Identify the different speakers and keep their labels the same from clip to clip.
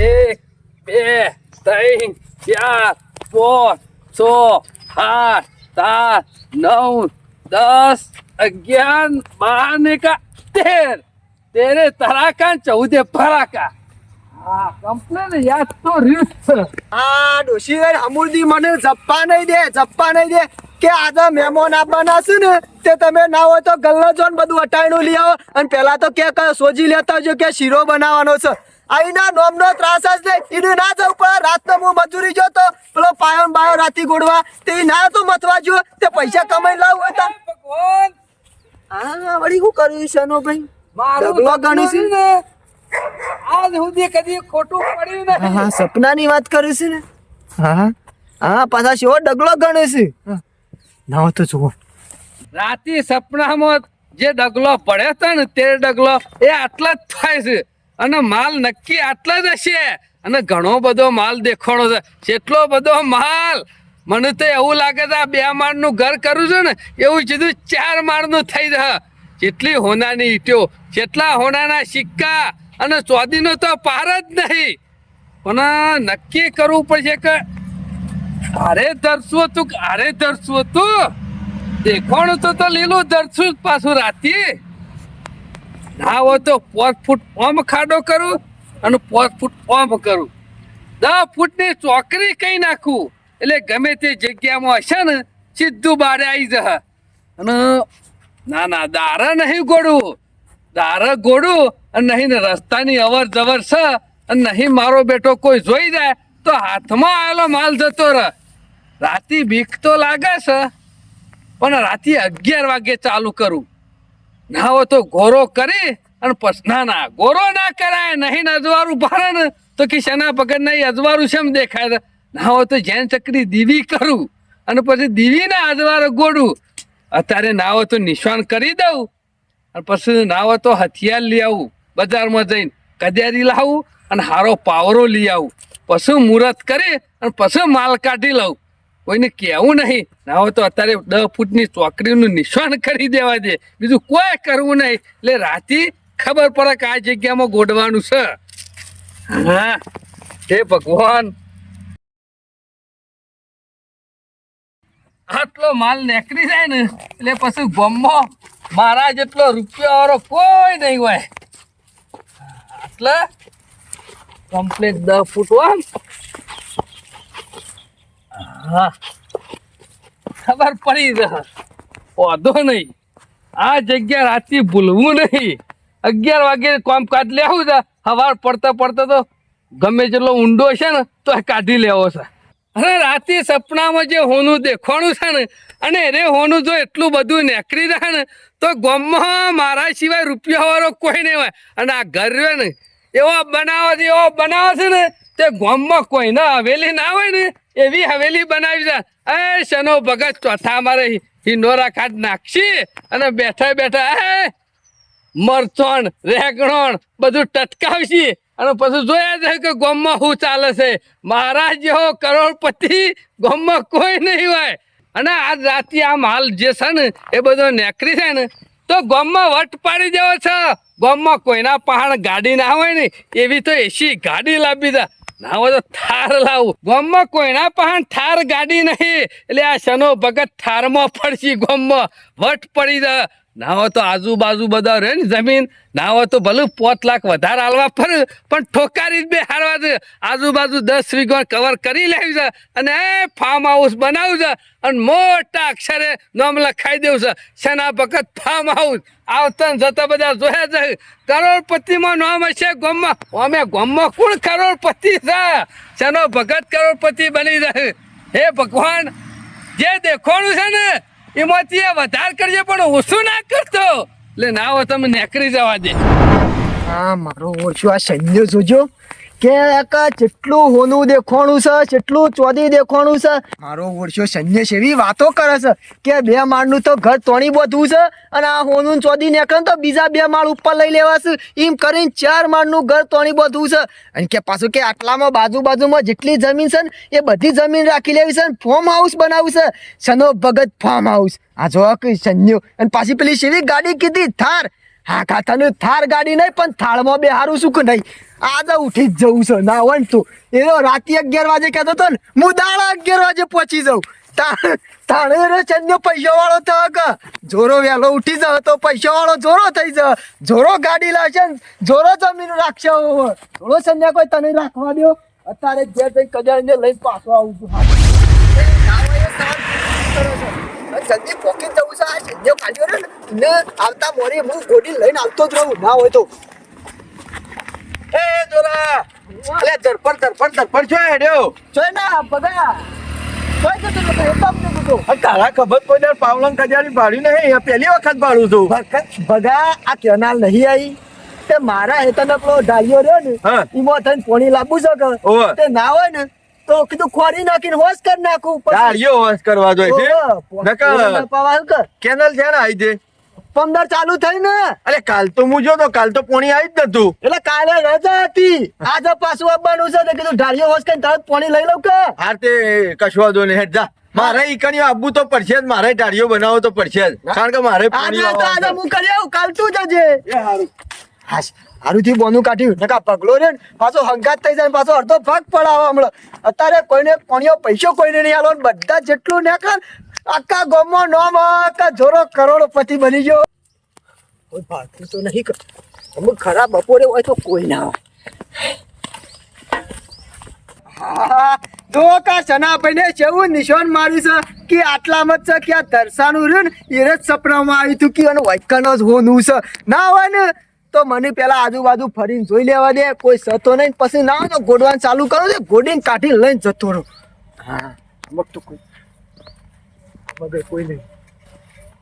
Speaker 1: એક બે ત્રણ ચાર પાંચ છ આઠ સાત નવ દસ અગિયાર બાર ને કા તેર. તેરે તરાકા ચૌદે ફરાકા હા કમ્પ્લેન યાદ તો રીત છે.
Speaker 2: આ ડોશી અમૂલદી મને જપ્પા નહીં દે જપ્પા નહીં દે કે આજે મહેમાન આપવાના છે ને તે તમે ના હોય તો ગલ્લો જોન બધું અટાણું લઈ આવો. અને પેલા તો કે સોજી લેતા આવજો કે શીરો બનાવવાનો છે. અહીંના નોમનો ત્રાસ જ નહીં. એનું ના જવું પડે રાતનો હું મજૂરી જો તો પેલો પાયો બાયો રાતી ગોડવા. તે ના તો મથવા જો તે પૈસા કમાઈ લાવું હોય તો.
Speaker 1: ભગવાન.
Speaker 2: હા વળી શું કર્યું છે ભાઈ?
Speaker 1: મારો
Speaker 2: ડગલો ગણી છે?
Speaker 1: ને. આજ સુધી કદી ખોટું પડ્યું
Speaker 2: હા
Speaker 1: નહીં
Speaker 2: હા સપનાની વાત કરું છે ને? હા હા. પાછા શો ડગલો ગણે છે? ના તો જુઓ.
Speaker 1: રાતી સપનામાં જે ડગલો પડે હતો ને તે ડગલો એ આટલા જ થાય છે. અને માલ નક્કી આટલા જ હશે. અને ઘણો બધો માલ દેખાણો છે. જેટલો બધો માલ, મને તો એવું લાગે છે આ બે માળનું ઘર કરું છું ને, એવું સીધું ચાર માળનું થઈ જાય જેટલી હોનાની ઈટો, જેટલા હોનાના સિક્કા, અને ચોદીનો તો પાર જ નહીં. પણ નક્કી કરવું પડશે કે આરે ધરશું હતું આરે ધરશું હતું દેખાણું તો લીલું જ પાછું રાતી. ના હોય તો પાંચ ફૂટ ઓમ ખાડો કરું અને પાંચ ફૂટ ઓમ કરું. દસ ફૂટની ચોકરી કઈ નાખું? એટલે ગમે તે જગ્યામાં હશે ને, સીધું બારે આવી જશે અને ના ના, દારા નહીં ગોળું દારા ગોળું અને નહીં ને રસ્તાની અવર જવર છે અને નહીં મારો બેટો કોઈ જોઈ જાય તો હાથમાં આવેલો માલ જતો રહે. રાતે બીક તો લાગે છે, પણ રાતે અગિયાર વાગે ચાલુ કરું. ના હોય તો ગોરો કરી અને ના ના ગોરો ના કરાય, નહીં અજવારું ભારે ને તો કે શેના પગડ નહીં, અજવાળું શેમ દેખાય? ના હોય તો જૈન ચકરી દીવી કરું અને પછી દીવી ના અજવાળો ગોડું અત્યારે ના હોય તો નિશાન કરી દઉં અને પછી ના હોય તો હથિયાર લઈ આવું બજારમાં જઈને. કદ્યારી લાવું અને હારો પાવરો લઈ આવું. પછી મુહૂર્ત કરી અને પછી માલ કાઢી લઉં. કોઈને કહેવું નહીં. ના હોય તો અત્યારે દસ ફૂટની ચોકડીનું નિશાન કરી દેવા દે. બીજું કોઈ કરવું નહીં. એટલે રાતે ખબર પડે કે આ જગ્યામાં ગોડવાનું છે. હા. હે ભગવાન. આટલો માલ નીકળી જાય ને, એટલે પછી ગમો. મારા જેટલો રૂપિયા વાળો કોઈ નહીં હોય. એટલે કમ્પ્લીટ દસ ફૂટ આમ હા. ખબર પડી જશે વાંધો નહીં. આ જગ્યા રાતે ભૂલવું નહીં. અગિયાર વાગે કામકાજ લેવું છે. સવાર પડતા પડતા તો ગમે જેટલો ઊંડો છે ને, તો કાઢી લેવો છે. અને રાતે સપનામાં જે હોનું દેખાણું છે ને, અને રે હોનું જો એટલું બધું નેકરી રહે ને, તો ગામમાં મારા સિવાય રૂપિયાવાળો કોઈ નહીં હોય. અને આ ઘર રહ્યો ને, એવો બનાવો છે, એવો બનાવો છે ને, તે ગામમાં કોઈ ના હવેલી ના હોય ને એવી હવેલી બનાવી છે. એ શનો ભગત ચોથા મારે હિંડોરા ખાત નાખશી અને બેઠા બેઠા એ, મરચણ, રેગણણ બધું ટટકાવશી અને પછી જોયા જાય કે ગોમમાં શું ચાલે છે. મારા જેવો કરોડપતિ ગોમમાં કોઈ નહીં હોય. અને આ રાતે આ માલ જે છે ને, એ બધો નેકરી છે ને, તો ગોમમાં વટ પાડી દેવો છે. ગોમમાં કોઈના પહાડ ગાડી ના હોય ને, એવી તો એસી ગાડી લાવી દે ના હોય તો થાર લાવું. ગામમાં કોઈના પહાડ થાર ગાડી નહીં. એટલે આ શનો ભગત થારમાં પડશે ગામમાં. વટ પડી દે ના હોય તો આજુબાજુ બધા રહે ને જમીન, ના હોય તો ભલે પોત લાખ વધારે હાલવા ફરે પણ ઠોકારી જ બે હારવા છે. આજુબાજુ દસ વીઘો કવર કરી લેવું છે અને એ ફાર્મ હાઉસ બનાવ્યું છે અને મોટા અક્ષરે નામ લખાઈ દેવું છે. શેના ભગત ફાર્મ હાઉસ આવતા જતા બધા જોયા છે. કરોડપતિમાં નામ હશે ગોમમાં. અમે ગોમમાં કોણ કરોડપતિ છે? શેનો ભગત કરોડપતિ બની જાય હે ભગવાન, જે દેખવાનું છે ને એમાંથી એ વધારે કરજે પણ ઓછું ના કરતો. એટલે ના હોય તમે નેકરી જવા દે.
Speaker 2: હા, મારો ઓછું આ સંજો જોજો. કે કાકા જેટલું હોનું દેખાણું છે, જેટલું ચોદી દેખાણું છે, મારો ઓળશો છે એવી વાતો કરે છે કે બે માળનું તો ઘર તોણી બધું છે અને આ હોનું ચોદી નીકળે તો બીજા બે માળ ઉપર લઈ લેવાશે. એમ કરીને ચાર માળનું ઘર તોણી બધું છે. અને કે પાછું કે આટલામાં બાજુ બાજુમાં જેટલી જમીન છે ને, એ બધી જમીન રાખી લેવી છે ફોર્મ હાઉસ બનાવ્યું છે. સનો ભગત ફાર્મ હાઉસ આ જો કે સૈન્યો. અને પાછી પેલી શેવી ગાડી કીધી, થાર. હા કા થાર ગાડી નહીં, પણ થાળમાં બેહારું શું કે નહીં. આજે ઉઠી જવું છે. ના હોય ને તું. એનો રાતે અગિયાર વાગે કહેતો હતો ને, હું દાડા અગિયાર વાગે પહોંચી જાઉં. તા- તાણે રે ચંદ્યો પૈસા વાળો થયો કે? જોરો વહેલો ઉઠી જાવ તો પૈસા વાળો જોરો થઈ જાવ. જોરો ગાડી લાવશે જોરો જમીન રાખશે. જોરો સંજ્ઞા કોઈ તને રાખવા દો અત્યારે જે જઈ કજાઈને લઈને પાછો આવું છું. એ એ જલ્દી પોકેટ જવું છે. આ સંજ્ઞો કાઢ્યો ને. આવતા મોડી હું ગોડી લઈને આવતો જ રહું. ના હોય તો
Speaker 3: એ જોરા. અલે ધરપડ ધરપડ ધરપડ છો હેડ્યો?
Speaker 2: જોઈ ના બગા જોઈ જતો તો એ બાપ ને બધું.
Speaker 3: આ તારા ખબર કોઈ દર પાવલન કજારી ભાડ્યું નહીં? પહેલી વખત ભાડું છું.
Speaker 2: ભગત ભગા આ કેનાલ નહીં આવી તે મારા હેતન પેલો ડાળિયો રહ્યો ને એમાં થઈને પોણી લાંબુ છે કે? તે ના હોય ને તો કીધું ખોરી નાખીને હોશ કરી નાખું.
Speaker 3: ડાળીઓ હોશ કરવા જોઈએ કેનલ છે ને દે
Speaker 2: પંદર ચાલુ થઈ ને
Speaker 3: અરે કાલ તો હું જોતો કાલ તો પોણી આવી જ નતું.
Speaker 2: એટલે કાલે રજા હતી. આજે પાછું આવવાનું છે. કીધું ઢાળીઓ હોશ કરીને તરત પોણી લઈ લઉં કે?
Speaker 3: હા તે કશું વાંધો નહીં. હેડ જા. મારે ઈકણીઓ આવવું તો પડશે જ. મારે ઢાળીઓ બનાવવો તો પડશે જ. કારણ કે મારે પોણી
Speaker 2: આજે હું કરી આવું. કાલ તું જજે. હાશ હારુંથી બોનું કાઢ્યું. નકા પગલો રે પાછો હંગાત થઈ જાય પાછો અડધો ભાગ પડાવો હમણાં અત્યારે કોઈને કોણીઓ પૈસો કોઈને નહીં આલો બધા જેટલું ને આખા ગામમાં નોમ આખા જોરો કરોડપતિ બની ગયો. કોઈ ભાગતું તો નહીં કરતો અમુક ખરાબ બપોરે હોય તો કોઈ ના હોય. કા સનાભાઈ ને નિશાન માર્યું છે કે આટલામાં જ છે કે આ દર્શાનું રહ્યું ને એ જ સપનામાં આવ્યું હતું કે અને વૈકનો જ હોનું છે. ના હોય ને તો મને પેલા આજુબાજુ ફરીને જોઈ લેવા દે. કોઈ સતો નહીં પછી ના હોય તો ગોડવાનું ચાલુ કરો દે. ગોડીને કાઢી લઈને જતો રહો. હા અમુક તો કોઈ બધે કોઈ નહીં.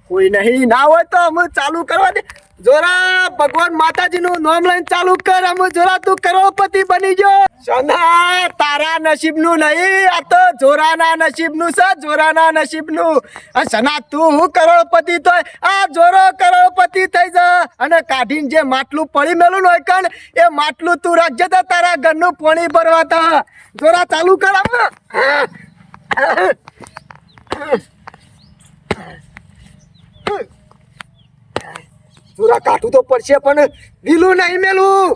Speaker 2: કોઈ નહીં. ના હોય તો અમે ચાલુ કરવા દે. જોરા, ભગવાન માતાજીનું નામ લઈને ચાલુ કર. અમે જોરા, તું કરોડપતિ બની ગયો. સોના, તારા નસીબનું નહીં. આ તો જોરાના નસીબનું છે, જોરાના નસીબનું. આ સના, તું હું કરોડપતિ તો આ જોરો કરોડપતિ થઈ જા. અને કાઢીને જે માટલું પડી મેલું હોય કણ એ માટલું તું રાખજે તો તારા ઘરનું પાણી ભરવા તા જોરા, ચાલુ કર. અમે જોરા કાઠું તો પડશે પણ ઢીલું નહીં મેલું.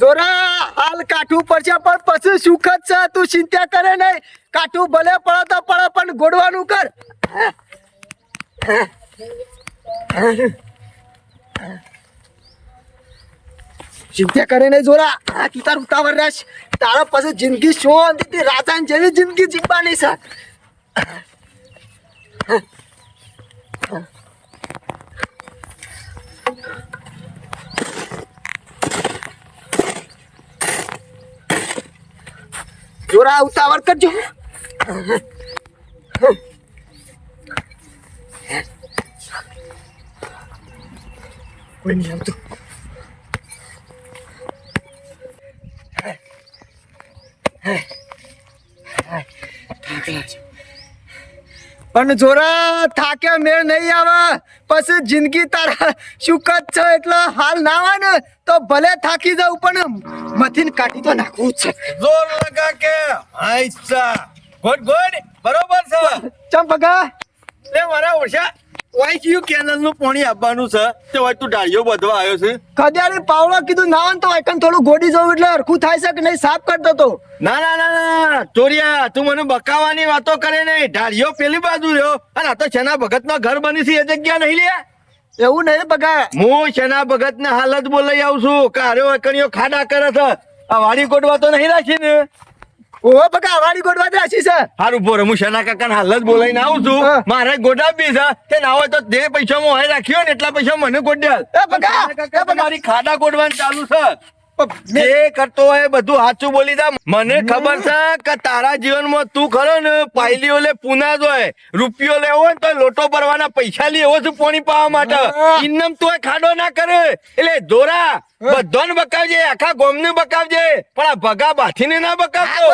Speaker 2: જોરા, હાલ કાઠું પડશે પણ પછી સુખ જ છે, તું ચિંતા કરે નહીં. કાઠું ભલે પડે તો પડે પણ ગોડવાનું કર. ચિંતા કરે નહીં જોરા. આ તું તાર ઉતાવળ રહેશ તારા પછી જિંદગી શું રાજાની જેવી જિંદગી જીવવાની છે. જોરા ઉતાવળ કરજો. કોઈ નહીં આવતું? પણ જોરા થાકે મેળ નહીં આવે. પછી જિંદગી તારા સુખદ છે એટલે હાલ ના આવે ને તો ભલે થાકી જાવ પણ મથીને કાઢી તો નાખવું છે.
Speaker 3: જોર લગા કે આઈસા ગુડ ગુડ બરોબર છે.
Speaker 2: ચમ ભગા
Speaker 3: લે મારા ઓછા. વાય કેનલનું પાણી આપવાનું છે? તે હોય તું ડાળીઓ બધવા આવ્યો છે?
Speaker 2: કદ્યારી પાવડો કીધું ના આવે તો એકન થોડું ગોડી જવું એટલે હરખું થાય છે કે નહીં? સાફ કરતો તો.
Speaker 3: ના ના ના ના ચોરિયા તું મને બકાવાની વાતો કરે નહીં. ઢાળીઓ પેલી બાજુ રહ્યો. અને આ તો શેના ભગત નો ઘર બની છે એ જગ્યા નહીં લે?
Speaker 2: એવું નહીં બકા
Speaker 3: હું શેના ભગત ને હાલત બોલાઈ આવું છું? કાર્યો એકણીઓ ખાડા કરે છે. આ વાડી કોટવા તો નહીં રાખી ને?
Speaker 2: ઓહો બકા વાડી ગોડવા જ રાશી છે.
Speaker 3: હારું પોરે હું શેના કાકા હાલત બોલાઈને આવું છું.
Speaker 2: મારે
Speaker 3: મારે ગોડાબી છે. તે ના હોય તો જે પૈસા હું હોય રાખ્યો ને એટલા પૈસા મને ગોડ્યા.
Speaker 2: એ બકા એ બગા.
Speaker 3: તમારી ખાડા ગોડવાનું ચાલુ છે. જે કરતો હોય બધું સાચું બોલી જા મને ખબર છે કે તારા જીવનમાં તું ખરો ને પાયલીઓ લે પુના જ હોય રૂપિયો લેવો હોય તો લોટો ભરવાના પૈસા લેવો છું પોણી પાવા માટે. ઇન્નમ તું ખાડો ના કરે. એટલે દોરા બધાને બકાવજે આખા ગોમને બકાવજે. પણ આ ભગા બાથીને ના બકાવતો.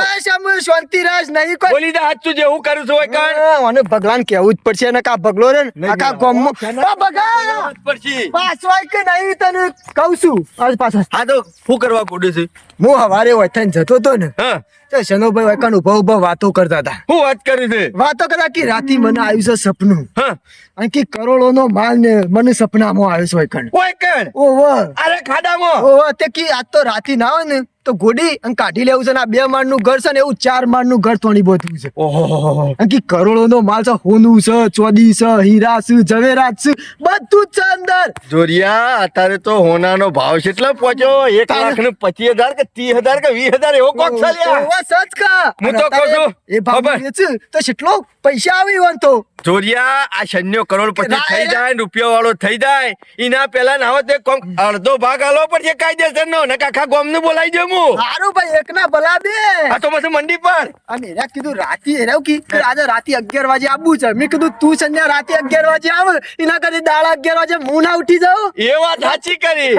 Speaker 2: અમે શાંતિરાજ નહીં કોઈ
Speaker 3: બોલી દે હાચું જે હું કરું છું
Speaker 2: હા, મને ભગવાન કેવું જ પડશે અને કા ભગલો રે આખા ગોમ આ ભગા
Speaker 3: પછી
Speaker 2: પાછો કે નહીં તને કહું છું? આજ પાછા
Speaker 3: હા તો શું કરવા ગોડું છે?
Speaker 2: હું હવારે વતન જતો તો ને
Speaker 3: હા.
Speaker 2: તો શનોભાઈ વૈકણ ઊભા ઊભા વાતો કરતા હતા.
Speaker 3: હું વાત કરી છે?
Speaker 2: વાતો કરતા કે રાતી મને આવ્યું છે સપનું.
Speaker 3: હા.
Speaker 2: અને કે કરોડોનો માલ ને મને સપનામાં આવ્યો છે વૈકણ.
Speaker 3: કોઈ
Speaker 2: ઓહો.
Speaker 3: અરે ખાડામાં?
Speaker 2: ઓહો તે કે આજ તો રાતી ના હોય ને તો ગોડી અને કાઢી લેવું છે ને આ બે માળનું ઘર છે ને એવું ચાર માળનું ઘર થોડી બધું છે.
Speaker 3: ઓહો
Speaker 2: કે કરોડો નો માલ છે હોનું છે ચોદી છે હીરા છે જવેરાત છે બધું જ છે અંદર.
Speaker 3: જોરિયા અત્યારે તો હોનાનો ભાવ કેટલો પહોંચ્યો? એક લાખ ને પચીસ હજાર કે ત્રીસ હજાર કે વીસ હજાર એવો કોક ચાલ્યા
Speaker 2: સચ કા
Speaker 3: હું તો કહું છું,
Speaker 2: એ ભાવ વેચ તો કેટલો પૈસા આવી તો.
Speaker 3: જોરિયા આ શન્યો કરોડપતિ થઈ જાય રૂપિયા વાળો થઈ જાય. એના પેલા ના તે કોમ અડધો ભાગ આલો પડશે કાયદેસર નો ને કાખા ગોમનું બોલાઈ દઉં હું.
Speaker 2: સારું ભાઈ એક ના ભલા દે.
Speaker 3: આ તો પછી મંડી પર.
Speaker 2: અને એરા કીધું રાતી એરા કી આજે રાતે અગિયાર વાગે આબુ છે. મેં કીધું તું સંજ્ઞા રાતે અગિયાર વાગે આવ એના કરી દાડા અગિયાર વાગે હું ના ઉઠી જાઉં?
Speaker 3: એ વાત સાચી કરી.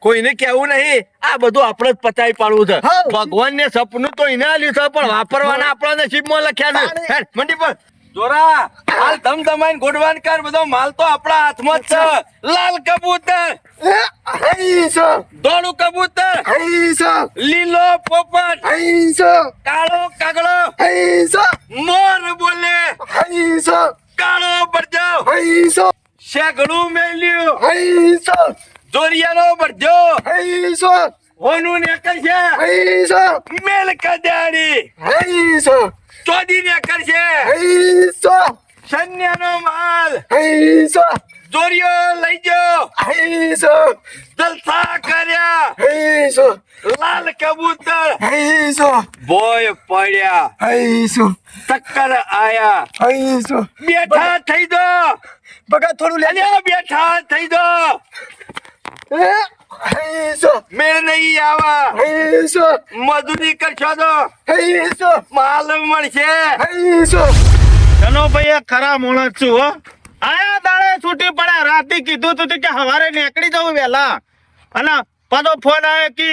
Speaker 3: કોઈને કેવું નહીં. આ બધું આપણે જ પતાવી પાડવું છે. ભગવાન ને સપનું તો એને આલ્યું છે પણ વાપરવાના આપણા નસીબમાં લખ્યા છે? મંડી પર. જોરા હાલ ધમ ધમાઈને ગોડવાન કર બધો માલ તો આપણા હાથમાં જ છે. લાલ કબૂતર. ધોળું કબૂતર. લીલો પોપટ. કાળો કાગડો મોર બોલે. કાળો
Speaker 2: છે.
Speaker 3: શેગડું મેલ્યું. બરજો
Speaker 2: હઈ છે
Speaker 3: હોનું નેકર છે
Speaker 2: હઈ છે
Speaker 3: મેલ કદાડી
Speaker 2: છે
Speaker 3: ચોદી નેકર છે
Speaker 2: હઈ છે
Speaker 3: સન્યાનો માલ
Speaker 2: હઈ છે
Speaker 3: જોરિયો લઈ
Speaker 2: હઈ છે
Speaker 3: જલસા કર્યા
Speaker 2: છે
Speaker 3: લાલ કબૂતર
Speaker 2: છે
Speaker 3: બોય પડ્યા
Speaker 2: છે
Speaker 3: ટક્કર આયા
Speaker 2: છે
Speaker 3: બેઠા થઈ દો
Speaker 2: બગા થોડું લે
Speaker 3: બેઠા થઈ દો મેળ નહીં આવા. મજૂરી કરશો તો માલ મળશે.
Speaker 4: ચલો ભાઈ ખરા મોણસ છું હો. આયા દાડે છૂટી પડ્યા. રાતે કીધું તું કે હવારે નીકળી જવું વહેલા. અને પાછો ફોન આવ્યો કે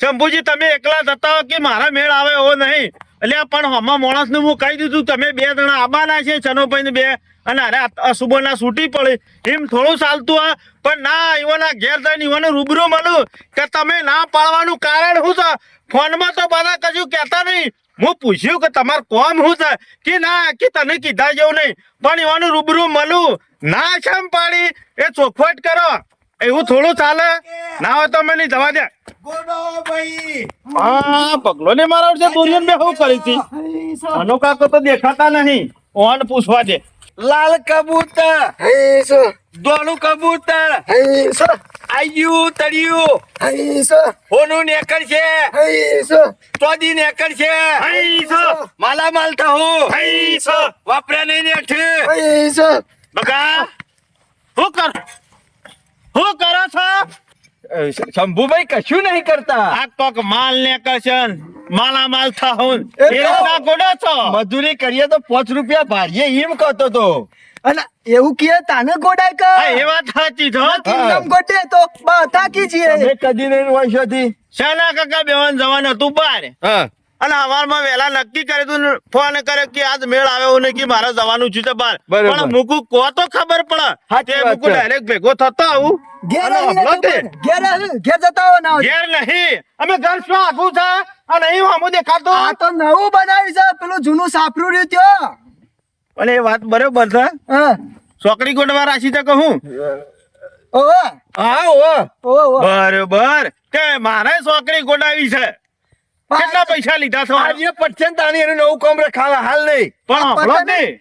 Speaker 4: શંભુજી તમે એકલા જતા હો કે મારા મેળ આવે એવો નહીં? એટલે પણ હમણાં માણસને હું કહી દીધું, તમે બે જણા આબાના છે ચનોભાઈ બે. અને અરે સુબોના છૂટી પડી. એમ થોડું ચાલતું આ પણ ના, ઈવોના ઘેર થઈને ઈવોને રૂબરૂ મળ્યું કે તમે ના પાડવાનું કારણ શું છે? ફોનમાં તો બધા કશું કહેતા નહીં. હું પૂછ્યું કે તમારું કોમ શું છે? કે ના, કે તને કીધા જેવું નહીં. પણ ઈવાનું રૂબરૂ મળું. ના છેમ પાડી? એ ચોખવટ કરો. એવું થોડું ચાલે? ના હોય તો મને જવા દે. હા પગલો ને મારા છે દોરીયન બે હું કરી હતી? અનો કાકો તો દેખાતા નહીં. ઓન પૂછવા દે.
Speaker 3: લાલ કબૂતર. દોડું કબૂતર. આયુ તળિયું. હોનું નેકર છે. ચોદી નેકર છે. માલા માલ થવું વાપર્યા નહીં
Speaker 2: નેઠ
Speaker 4: બગા. શું કર? શું કરો છો?
Speaker 3: શંભુભાઈ કશું નહીં કરતા.
Speaker 4: આ કોક માલ ને કરશન માલા માલ થાઉન
Speaker 2: એ
Speaker 4: એ ગોડો છો.
Speaker 3: મજૂરી કરીએ તો પાંચ રૂપિયા ભારીએ એમ કહેતો તો.
Speaker 2: અને એવું કે તાને ગોડાય કે?
Speaker 4: એ વાત સાચી છો
Speaker 2: કિંગડમ ગોડે તો બા થાકી
Speaker 3: છીએ. મે કદી નહીં વર્ષોથી
Speaker 4: શાના કાકા બેવાન જવાનું હતું? બાર.
Speaker 3: હા.
Speaker 4: અને અમારમાં વહેલા નક્કી કરી દઉં ને ફોન કર્યો કે આજ મેળ આવ્યો ને કે મારે જવાનું છે બાર પણ મૂકું કો તો ખબર પડે.
Speaker 3: હા
Speaker 4: તે મુકુ ડાયરેક્ટ ભેગો થતો આવું.
Speaker 2: ઘેર
Speaker 4: તે.
Speaker 2: તો ઘેર ઘેર જતા હો ના હોય.
Speaker 4: ઘેર નહીં. અમે ઘર શું આગું છે? અને અહીં હમું દેખાતો
Speaker 2: આ તો નવું બનાવી છે. પેલું જૂનું સાફરું રહ્યું ત્યો.
Speaker 4: અને એ વાત બરોબર છે.
Speaker 2: હા.
Speaker 4: ચોકડી ગોઠવા રાશી તો કહું
Speaker 2: ઓ
Speaker 3: હા ઓ
Speaker 2: ઓહો ઓહો.
Speaker 4: બરોબર. કે મારે ચોકડી ગોડાવી છે. કેટલા પૈસા લીધા છો?
Speaker 3: આજે પટશે ને તાણી એનું નવું કામ રખાવા હાલ નહીં.
Speaker 4: પણ હમણાં નહીં.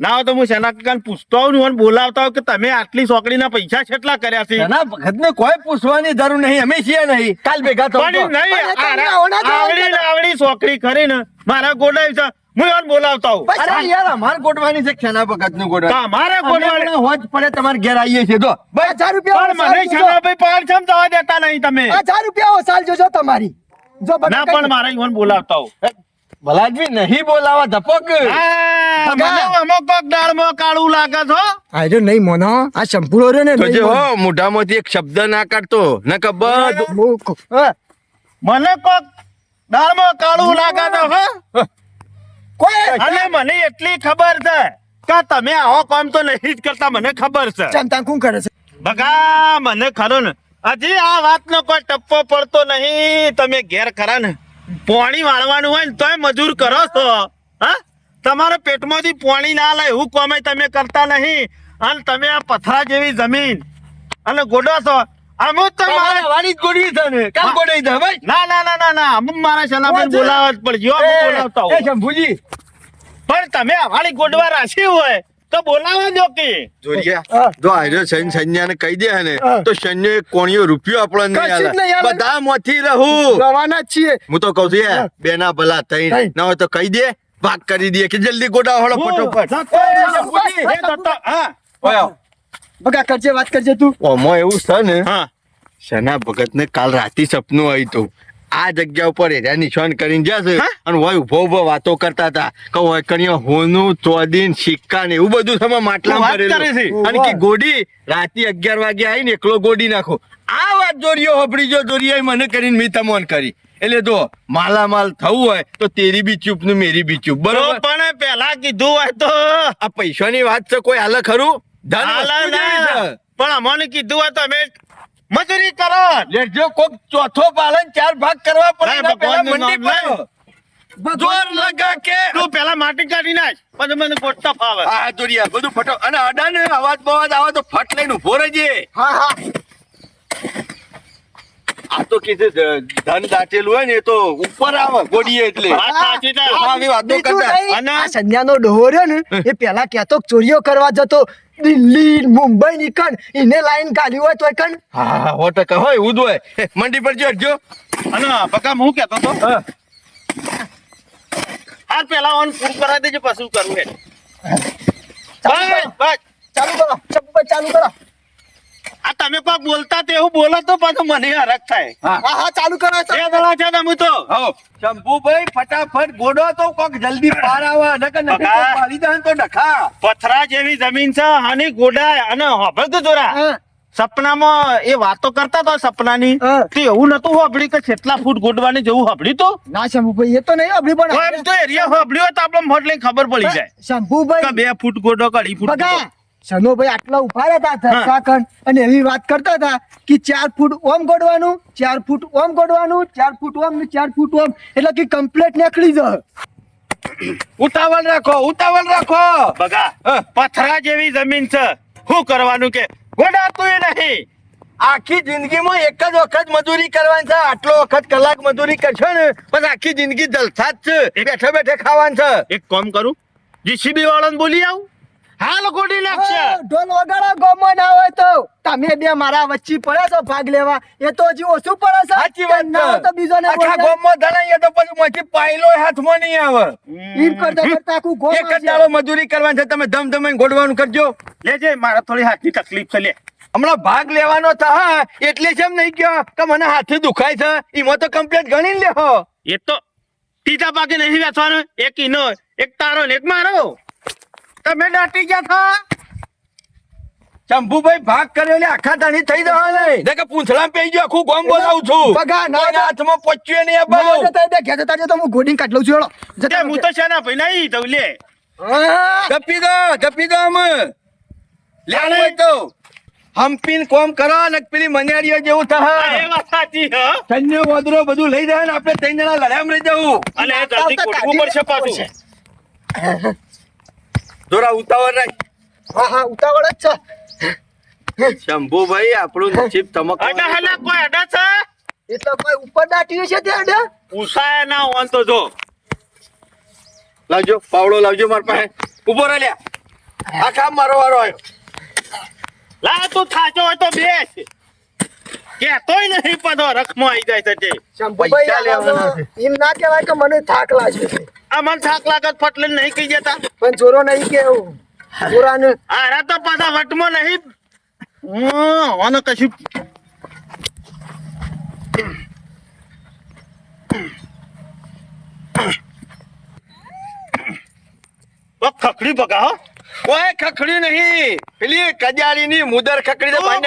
Speaker 4: ના તો હું સેના કાકાને પૂછતો આવું ને બોલાવતા કે તમે આટલી સોકડીના પૈસા કેટલા કર્યા છે?
Speaker 3: એના ભગતને કોઈ પૂછવાની જરૂર નહીં અમે છીએ નહીં. કાલ ભેગા
Speaker 4: તો. નહીં
Speaker 2: આવડા
Speaker 4: આવડી સોકડી ખરી ને મારા ગોડાવી છે. હું એને બોલાવતા હોઉં.
Speaker 3: અરે યાર અમાર ગોઠવાની છે ખેના ભગતનું ગોઠવા
Speaker 4: તમારે ગોડવાડી
Speaker 3: હોજ પડે તમારે ઘેર આવીએ છીએ. તો
Speaker 2: હજાર રૂપિયા
Speaker 4: પણ મને
Speaker 2: જોજો.
Speaker 4: શેનાભાઈ પાડ કેમ જવા દેતા નહીં તમે.
Speaker 2: હજાર રૂપિયા ઓસાલ જોજો તમારી. જો
Speaker 4: ના પણ મારા ઈવન બોલાવતા હો
Speaker 3: ભલાજી નહીં બોલાવા ધપક.
Speaker 4: મને કોક કાળું લાગે છો
Speaker 2: આજો નહીં મોનો. આ સંપૂર્ણ રહ્યો ને
Speaker 3: તો
Speaker 2: નહીં
Speaker 3: જે
Speaker 2: મોનો.
Speaker 3: હો મોઢામાંથી એક શબ્દ ના કાઢતો નકર બધું.
Speaker 2: હું કો- હા.
Speaker 4: મને કોક દાળમાં કાળું લાગે છે હો.
Speaker 2: કોઈ
Speaker 4: અને મને એટલી ખબર છે કે તમે આવો કામ તો નહીં જ કરતા મને ખબર છે.
Speaker 2: ચંતા કોણ કરે છે.
Speaker 4: બગા મને ખરો ને. હજી આ વાતનો કોઈ ટપ્પો પડતો નહીં. તમે ઘેર ખરા ને. પોણી વાળવાનું હોય ને તોય મજૂર કરો છો. હા? તમારા પેટમાંથી પોણી ના લે હું કોમે તમે કરતા નહીં. અને તમે આ પથરા જેવી જમીન અને ગોડો છો. અમુક તો
Speaker 3: તમારે જ ગોળવી છે ને. કામ ગોડાઈ દે ભાઈ?
Speaker 4: ના ના ના ના ના. મારા સલામત બોલાવવા જ
Speaker 3: એ શંભુજી.
Speaker 4: પણ તમે અમારી ગોડવા રાખી હોય. તો બોલાવા દો કે.
Speaker 3: જોરિયા જો આર્યો સૈન સૈન્યાને કહી દે ને તો સૈન્ય એક કોણીયો રૂપિયો આપણને આલે. બધા મોથી રહું.
Speaker 2: રવાના છીએ.
Speaker 3: હું તો કહું છું બેના ભલા થઈ. ના હોય તો કહી દે ભાગ કરી દે કે જલ્દી ગોડા હોળો ફટોફટ.
Speaker 4: હા
Speaker 3: ઓય.
Speaker 2: બગા કરજે વાત કરજે તું.
Speaker 3: ઓમો એવું છે ને
Speaker 4: હા.
Speaker 3: શના ભગત ને કાલ રાતી સપનું આવ્યું હતું આ જગ્યા ઉપર એરિયા નિશાન કરીને જશે અને હોય ઊભો ઊભો વાતો કરતા હતા. કે હોય કણિયો હોનું ચોદીન સિક્કા ને એવું બધું તમે માટલા
Speaker 4: કરે છે.
Speaker 3: અને કે ગોડી રાતે અગિયાર વાગે આવીને એકલો ગોડી નાખો. આ વાત દોરીઓ હબડી જો દોરીએ મને કરીને મેં તમોન કરી. એટલે જો માલામાલ થવું હોય તો તેરી બી ચૂપ ને મેરી બી ચૂપ. બરોબર?
Speaker 4: પણ પેલા કીધું હોય તો.
Speaker 3: આ પૈસાની વાત છે કોઈ હાલ ખરું? ધન
Speaker 4: ના. પણ અમને કીધું હોય તો અમે મજૂરી કરો.
Speaker 3: લેજો કોક ચોથો પાલન ચાર ભાગ કરવા પડે
Speaker 4: ના,
Speaker 3: એના પહેલા મંડી
Speaker 4: નામ
Speaker 3: જોર લગા કે
Speaker 4: તું પેલા માટી કાઢી નાખ. પછી મને ગોઠતા ફાવે.
Speaker 3: આ દોરિયા બધું ફટો. અને અડાને અવાજ બવાજ આવે તો ફટ લઈને ઊભો રહેજે.
Speaker 2: હા હા.
Speaker 3: આ તો કીધું ધન દાટેલું હોય ને એ તો ઉપર આવે ગોડીએ એટલે. આવી વાતો કરતા.
Speaker 4: અને-
Speaker 2: આ ડોહો રહ્યો ને એ પેલા કેતો તો ચોરીઓ કરવા જતો. દિલ્હી મુંબઈ નીકળ એને લાઈન કાઢી હોય તો કણ.
Speaker 3: હા હો ટકા હોય ઉદ હોય. મંડી પર જો
Speaker 4: અને પકા હું કેતો તો હાલ પેલા ઓન પૂરું કરાવી દેજો પછી કરવું હે બસ બસ.
Speaker 2: ચાલુ કરો. ચપ્પલ ચાલુ કરો.
Speaker 4: આ તમે કોઈ બોલતા તે એવું બોલો તો પાછું મને હરખ થાય.
Speaker 2: હા. હા ચાલુ કરો.
Speaker 4: બે દડા છે તમે તો.
Speaker 3: શંભુભાઈ ફટાફટ ગોડો તો કોક જલ્દી પાર આવે. નકર કે પાડી દે તો ડખા.
Speaker 4: પથરા જેવી જમીન છે અને ગોડાય અને હોભળ તો જોરા સપનામાં એ વાતો કરતા તો સપનાની. તે એવું નતું હોભળી કે કેટલા ફૂટ ગોડવાની જેવું હોભળી તો?
Speaker 2: ના શંભુભાઈ એ તો નહીં
Speaker 4: હોભળી
Speaker 2: પણ
Speaker 4: તો એરિયા હોભળ્યો હોય તો આપણે મોટ લઈને ખબર પડી જાય. કે
Speaker 2: શંભુભાઈ
Speaker 4: બે ફૂટ ગોડો કે અઢી ફૂટ
Speaker 2: શનોભાઈ આટલા ઊભા રહેતા હતા સાકણ અને એવી વાત કરતા હતા કે ચાર ફૂટ ઓમ ગોડવાનું ચાર ફૂટ ઓમ ગોડવાનું ચાર ફૂટ ઓમ ને ચાર ફૂટ ઓમ. એટલે કે કમ્પ્લેટ નીકળી જાય.
Speaker 3: ઉતાવળ રાખો ઉતાવળ રાખો.
Speaker 4: બગા પથરા જેવી જમીન છે. શું કરવાનું કે? ગોડાતું નહીં.
Speaker 3: આખી જિંદગીમાં એક જ વખત મજૂરી કરવાની છે. આટલો વખત કલાક મજૂરી કરશો ને બસ આખી જિંદગી જલસા જ છે બેઠે બેઠે ખાવાનું છે.
Speaker 4: એક કામ કરું. જીસીબી વાળાને બોલી આવું. હાલ ગોડી નાખશે.
Speaker 2: ઢોલ વગાડો ગોમો ના હોય તો. તમે બે મારા વચ્ચે પડે છો ભાગ લેવા. એ તો હજી ઓછું પડે છે.
Speaker 3: સાચી
Speaker 2: વાત ના હોય તો બીજો ને
Speaker 3: આખા
Speaker 2: ગોમો
Speaker 3: ગામમાં ધણાઈએ તો પછી માંથી પાયલો હાથમાં નહીં આવે.
Speaker 2: ઈમ કરતા કરતા આખું ગોમ
Speaker 3: એક દાડો મજૂરી કરવાની છે. તમે ધમ ધમ ગોડવાનું કરજો.
Speaker 4: લેજે મારા થોડી હાથની તકલીફ છે લે.
Speaker 3: હમણાં ભાગ લેવાનો થા એટલે છે એમ નહીં કયો કે મને હાથે દુખાય છે. એમાં તો કમ્પ્લેટ ગણી લેહો.
Speaker 4: એ તો ત્રીજા પાકે નહીં વેચવાનો. એક ઈનો એક તારો ને એક મારો. તમે દાટી ગયા થા?
Speaker 3: શંભુભાઈ ભાગ કર્યો એટલે આખા તાણી થઈ જવા નહીં કે પૂંછડા પેઈ ગયો આખું ગોમ બોલાવું છું.
Speaker 2: બગા, ના,
Speaker 3: હાથમાં પચ્યું નહીં બધું.
Speaker 2: જતા ઘેર જતા તો હું ગોડી કાઢ લઉં છું હેડો. જતા
Speaker 4: હું. તો શેના ભાઈ નહીં તો લે.
Speaker 2: હા.
Speaker 3: દો જપી દો આમ. લે તો. હમ્પીન કોમ કરો ને પેલી મન્યારીઓ જેવું
Speaker 4: આ એ
Speaker 3: થાય
Speaker 4: વાત સાચી હ.
Speaker 3: સંજય વોદરો બધું લઈ જાય ને આપણે ત્રણ જણા લડામ રહી જવું
Speaker 4: અને એ જલ્દી ગોઠવું પડશે પાછું.
Speaker 3: થોડા ઉતાવળ રાખ.
Speaker 2: હા હા ઉતાવળ જ છે.
Speaker 3: શંભુભાઈ આપણું નસીબ તમક
Speaker 4: અડા હલા કોઈ અડા છે?
Speaker 2: એ તો કોઈ ઉપર દાટ્યું છે ત્યાં અડા?
Speaker 4: ઉસાય ના હોન તો જો.
Speaker 3: લાવજો પાવડો લાવજો મારા પાસે. ઊભો રહે લ્યા. આ કામ મારો વારો આવ્યો.
Speaker 4: લા તું થાચો હોય તો બેસ. કેતોય નહીં પદો રખમો આવી જાય છે
Speaker 3: પૈસા લેવાના
Speaker 2: એમ ના કહેવાય કે મને થાક લાગે છે
Speaker 4: આ મને થાક લાગત ફટલે નહીં કહી જતા
Speaker 2: પણ જોરો નહીં કેવું જોરાને
Speaker 4: આરા તો પાછા વટમો નહીં. હમ, કશું. ખખડી બગા હો
Speaker 3: કોઈ ખખડી નહીં. પેલી કજારીની મુદર ખકડી તો
Speaker 4: તું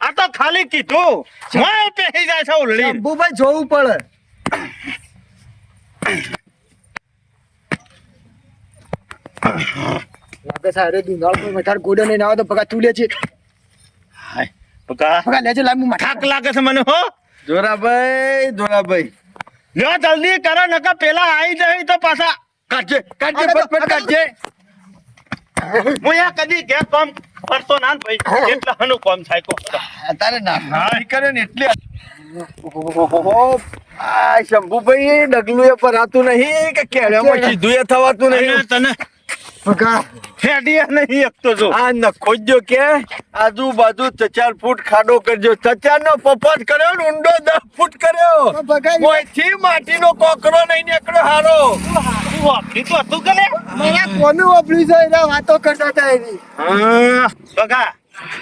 Speaker 4: આ તો ખાલી કીધું. મોય પહેરી જાય છે ઉલ્લી
Speaker 2: અંબુભાઈ જોવું પડે. લાગે છે અરે દિનાળ પર મથાર ગોડે નહીં આવે તો પગા તું લે છે.
Speaker 4: બગા
Speaker 2: પગા. લેજે લાંબુ
Speaker 4: મથાક લાગે છે મને હો.
Speaker 3: જોરાભાઈ જોરાભાઈ.
Speaker 4: લ્યો જલ્દી કરો નકા પેલા આવી જાય તો પાછા
Speaker 3: કાઢજે. કાઢજે ફટફટ કાઢજે.
Speaker 4: હું યા કદી કે કામ કરતો ના ભાઈ. એટલા હનું કામ થાય કો
Speaker 3: તારે ના. કરે ને એટલે. આ શંભુભાઈ ડગલું એ ભરાતું નહીં કે કેળામાં સીધું એ થવાતું નહીં?
Speaker 4: તને
Speaker 2: બકા
Speaker 4: ફેડીએ નહીં એકતો જો.
Speaker 3: આ નખો જો કે આજુબાજુ ચાર ફૂટ ખાડો કરજો. ચચાર નો પપાત કર્યો ને ઊંડો દસ ફૂટ કર્યો. કોકરો નહીં નીકળ્યો હારો.
Speaker 4: તું વાપરી તો હતું કે?
Speaker 2: મને કોનું વાપર્યું છે? એના વાતો કરતા હતા એની.
Speaker 4: હા, બગા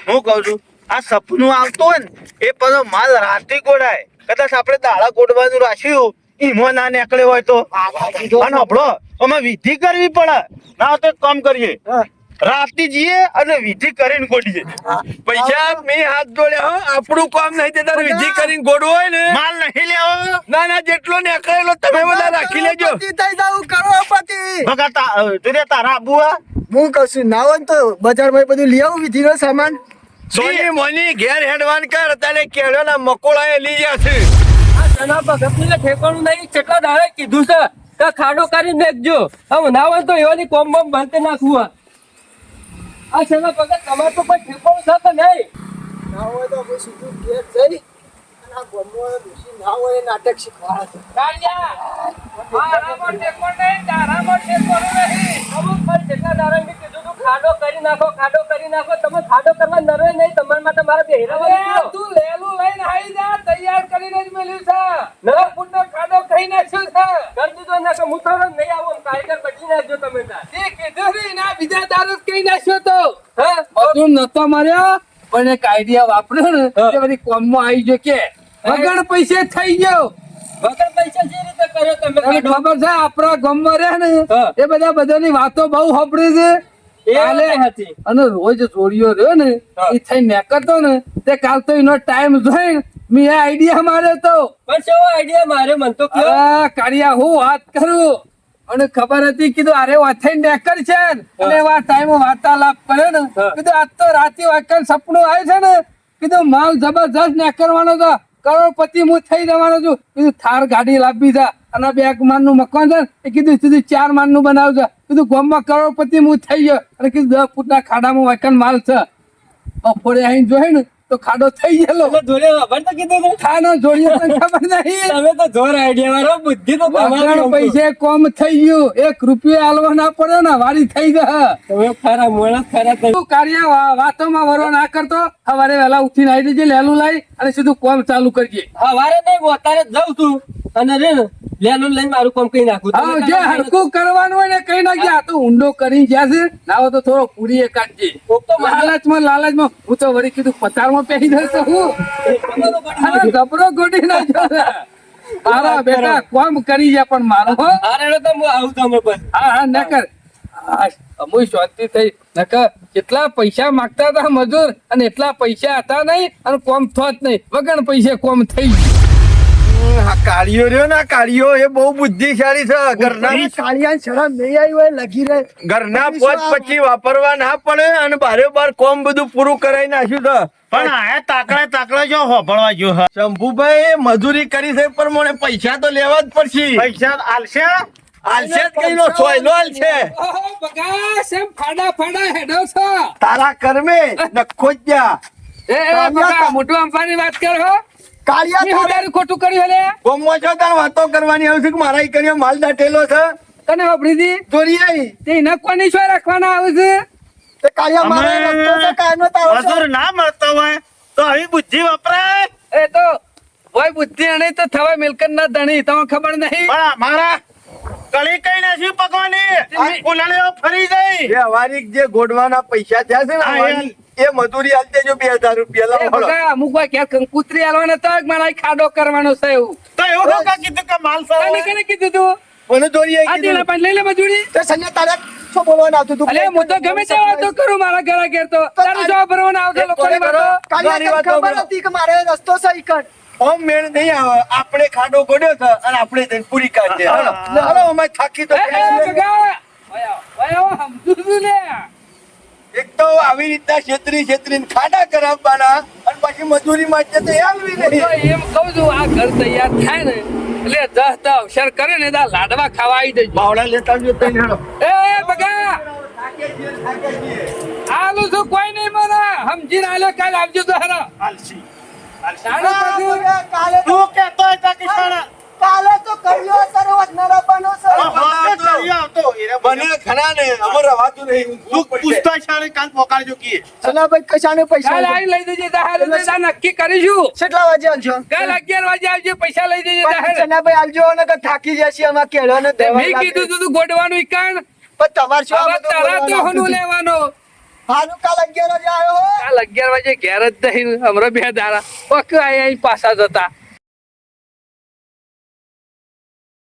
Speaker 4: હું કહું છું આ સપનું આવતું હોય ને એ પણ માલ રાતે ગોડાય કદાચ આપણે દાડા ગોડવાનું રાખ્યું ઈમો ના નીકળે હોય તો અને હભળો અમે વિધિ કરવી પડે. ના તો કામ કરીએ.
Speaker 2: હા.
Speaker 4: જઈએ અને વિધિ કરીને ગોડીએ.
Speaker 3: પૈસા મેં હાથ જોડ્યા હો આપણું કામ નહીં તે વિધિ કરીને ગોડવું હોય ને.
Speaker 4: માલ નહીં લેવો
Speaker 3: ના ના જેટલો નીકળેલો તમે બધા રાખી લેજો.
Speaker 2: કરોડપતિ
Speaker 4: બગા તા તારા બુઆ.
Speaker 2: હું કશું ના હોય ને તો બજારમાં બધું લઈ આવું વિધિનો સામાન.
Speaker 3: સોની મોની ઘેર હેડવાન કર તારે કેળોના મકોડા એ લઈ ગયા છે.
Speaker 1: આ ભગતની ઠેકાણું નહીં, કેટલા દાડે કીધું છે કે ખાડો કરી નાખજો હવે ના હોય તો એવાની કોમ બોમ બંધ નાખવું આ. સેના ભગત તમારે તો કોઈ ઠેકાણું છે નહીં
Speaker 2: ના હોય તો આપણે સીધું ઘેર જઈ અને આ ડોશી ના હોય એ નાટક શીખવાડે છે.
Speaker 1: કાળિયા, મારામાં ઠેકો નહીં, તારામાં ઠેકો નહીં. અમુક વાર જેટલા દાડા મેં કીધું તું ખાડો કરી નાખો ખાડો કરી નાખો. તમે ખાડો કરવા નરે નહીં તમારા માટે મારા બેહરા તું લેલું લઈને આવી જા તૈયાર કરીને જ મેલ્યું છે. નવા ફૂટનો ખાડો કહી નાખ્યો છે. કરી દીધો ને કે હું તો નહીં આવું કારીગર બદલી નાખજો તમે તાર તે કીધું ને ના બીજા દારૂ જ કહી નાખ્યો તો. હા? બધું નતો માર્યો પણ એક આઈડિયા વાપર્યો ને તે બધી કોમમાં આવી ગયો કે. વગર પૈસે થઈ ગયો. વગર પૈસા જે રીતે કર્યો તમે ખબર છે આપણા ગામમાં રહે ને એ બધા બધાની વાતો બહુ સાંભળી છે. અને રોજ જોડિયો રહ્યો ને એ થઈ નીકળતો ને તે કાલ તો એનો ટાઈમ જોઈને મેં આઈડિયા મારે તો. આઈડિયા મન તો કયો. હું વાત કરું? અને ખબર હતી કીધું અરે વાથઈ નેકર છે અને એવા ટાઈમ વાર્તાલાપ કર્યો ને કીધું આજ તો રાતે વાકર સપનું આવે છે ને. કીધું માલ જબરજસ્ત નેકરવાનો છે. કરોડપતિ હું થઈ જવાનો છું. કીધું, થાર ગાડી લાવી છે અને બે એક માળનું મકાન છે. એ કીધું, સીધું ચાર માનનું બનાવજો. કીધું, ગામમાં કરોડપતિ હું થઈ ગયો. અને કીધું, દસ ફૂટના ખાડામાં વાકણ માલ છે. બપોરે અહીં જોઈ ને તો ખાડો થઈ ગયેલો. ખાનો જોડ્યો તને ખબર નહીં.
Speaker 5: તમે તો જોર આઈડિયા વાળો બુદ્ધિ તો તમારી
Speaker 1: પૈસે કોમ થઈ ગયું. એક રૂપિયો આલવા ના પડ્યો ને વારી થઈ ગયો
Speaker 5: તમે ખરા માણસ ખરા
Speaker 1: તું કાર્ય? વાતોમાં વરો ના કરતો? સવારે વહેલા ઉઠીને આવી જજે લેલું લાઈ અને સીધું કોમ ચાલુ કરજે
Speaker 5: સવારે નહીં અત્યારે જાઉં છું. અને રે લેલું લઈને મારું કોમ કઈ નાખું.
Speaker 1: હા જે હરકું કરવાનું હોય ને કઈ નાખજે. આ તો ઊંડો કરી જ્યાં છે. ના તો થોડો પૂરી કાઢજે.
Speaker 5: તો
Speaker 1: લાલચમાં લાલચમાં હું તો વળી કીધું પહેરી દેશો હું. અરે ગભરો ગોટી નાખ્યો તારા બેટા કોમ કરી જા પણ મારો હો.
Speaker 5: આ તો હું આવું તમે બસ
Speaker 1: હા હા નકર. આ અમુય શાંતિ થઈ. નકર કેટલા પૈસા માંગતા હતા મજૂર અને એટલા પૈસા હતા નહીં અને કોમ થોત નહીં. વગર પૈસે કોમ થઈ ગયું.
Speaker 3: આ કાળીઓ રહ્યો ને કાળીઓ એ બહુ બુદ્ધિશાળી છે. ઘરના
Speaker 2: કાળિયા શરમ નહીં આવી હોય લગી રહે.
Speaker 3: ઘરના પોત પછી વાપરવા ના પડે અને બારે બાર કોમ બધું પૂરું કરાવી નાખ્યું છે.
Speaker 4: પણ આ તાકડે તાકડે જો હોભળવા ગયો
Speaker 3: શંભુભાઈ મજૂરી કરી છે પણ મને પૈસા તો લેવા જ પડશે.
Speaker 4: પૈસા આલશે?
Speaker 3: આલશે જ કઈ નો સોયલો આલશે.
Speaker 1: બગા, શેમ ફાડા ફાડા હેડો છો.
Speaker 3: તારા કર્મે નખો જ
Speaker 1: મોટું અંબાની વાત કર
Speaker 2: કાળિયા તારે
Speaker 1: ખોટું કર્યું હલે
Speaker 3: કોમમાં છો તાર વાતો કરવાની આવશે કે મારા ઈ માલ દાટેલો છે?
Speaker 1: તને વાપરી દી
Speaker 3: ચોરી આવી
Speaker 1: તે એના કોની શું રાખવાના આવે છે?
Speaker 2: તે કાળિયા મારે રસ્તો છે કાયનો તારો છે.
Speaker 4: ના મળતો હોય તો આવી બુદ્ધિ વપરાય?
Speaker 1: એ તો હોય બુદ્ધિ અણી તો થવાય મિલકત ના ધણી તમને ખબર નહીં?
Speaker 4: પણ મારા કળી કઈ નથી પકવાની આ ફરી જાય
Speaker 3: એ જે ગોડવાના પૈસા થયા છે ને એ મજૂરી આલ દેજો બે હજાર રૂપિયા. લાવો
Speaker 1: બગા, અમુક વાર ક્યાં કંકુતરી આલવાનો તો મારા ખાડો કરવાનો છે એવું.
Speaker 4: તો એવું શું કીધું કે માલ
Speaker 1: તને કેને કીધું તું?
Speaker 3: મને દોરી
Speaker 1: આ દેલા પણ લઈ લે મજૂરી.
Speaker 2: તો સંજય તારે છો બોલવાનું આવતું તું?
Speaker 1: અલે હું તો ગમે તે વાતો કરું મારા ઘરે ઘેર તો. તારે જવાબ ભરવાના આવતા લોકોની વાતો.
Speaker 2: કાળિયા
Speaker 3: મારી વાત
Speaker 2: ખબર હતી કે મારે રસ્તો સહી કર
Speaker 3: ઓમ મેળ નહીં આવે. આપણે ખાડો ગોડ્યો છે અને આપણે જઈને પૂરી કાઢીએ. હાલો હાલો અમે થાકી તો ગયા
Speaker 1: વયા, સમજુ છું લે.
Speaker 3: એક તો આવી રીતના છેતરી છેતરીને ખાડા કરાવવાના અને પછી મજૂરી માટે તો એ નહીં.
Speaker 1: એમ કહું છું આ ઘર તૈયાર થાય ને એટલે દસ દસ અવસર કરે ને દા લાડવા ખાવા આવી જઈ
Speaker 3: બાવડા લેતા જો તઈ હેડો.
Speaker 1: એ બગા! આલું છું કોઈ નહીં મને. સમજીને લે કાલ આવજો તો હરા. આલસી આલસી
Speaker 2: કાલે તો
Speaker 4: કેતો હોય તો કિસાન.
Speaker 2: કાલે તો કર્યો તારો વચનારા બનો
Speaker 3: ખરા ને અમર રવાતું નહીં
Speaker 4: તું પૂછતા શાળે કાલ પોકારજો કીએ.
Speaker 2: સનાભાઈ કશાને પૈસા
Speaker 1: લઈ લઈ દેજે દાહર તો નક્કી કરીશું.
Speaker 2: કેટલા વાગે આવજો
Speaker 1: કાલ અગિયાર વાગે આવજો પૈસા લઈ જજે તારે
Speaker 2: સનાભાઈ આવજો ને કે થાકી જશે અમાર કેળો ને
Speaker 1: મેં કીધું તું તું ગોડવાનું ઈકાણ.
Speaker 2: પણ તમારે શું
Speaker 1: હવે તારા તો હનું લેવાનો.
Speaker 2: કાલ અગિયાર વાગે આવ્યો
Speaker 1: કાલ અગિયાર વાગે ઘેર જ નહીં હમણાં બે દાડા પક અહીં પાછા જતા.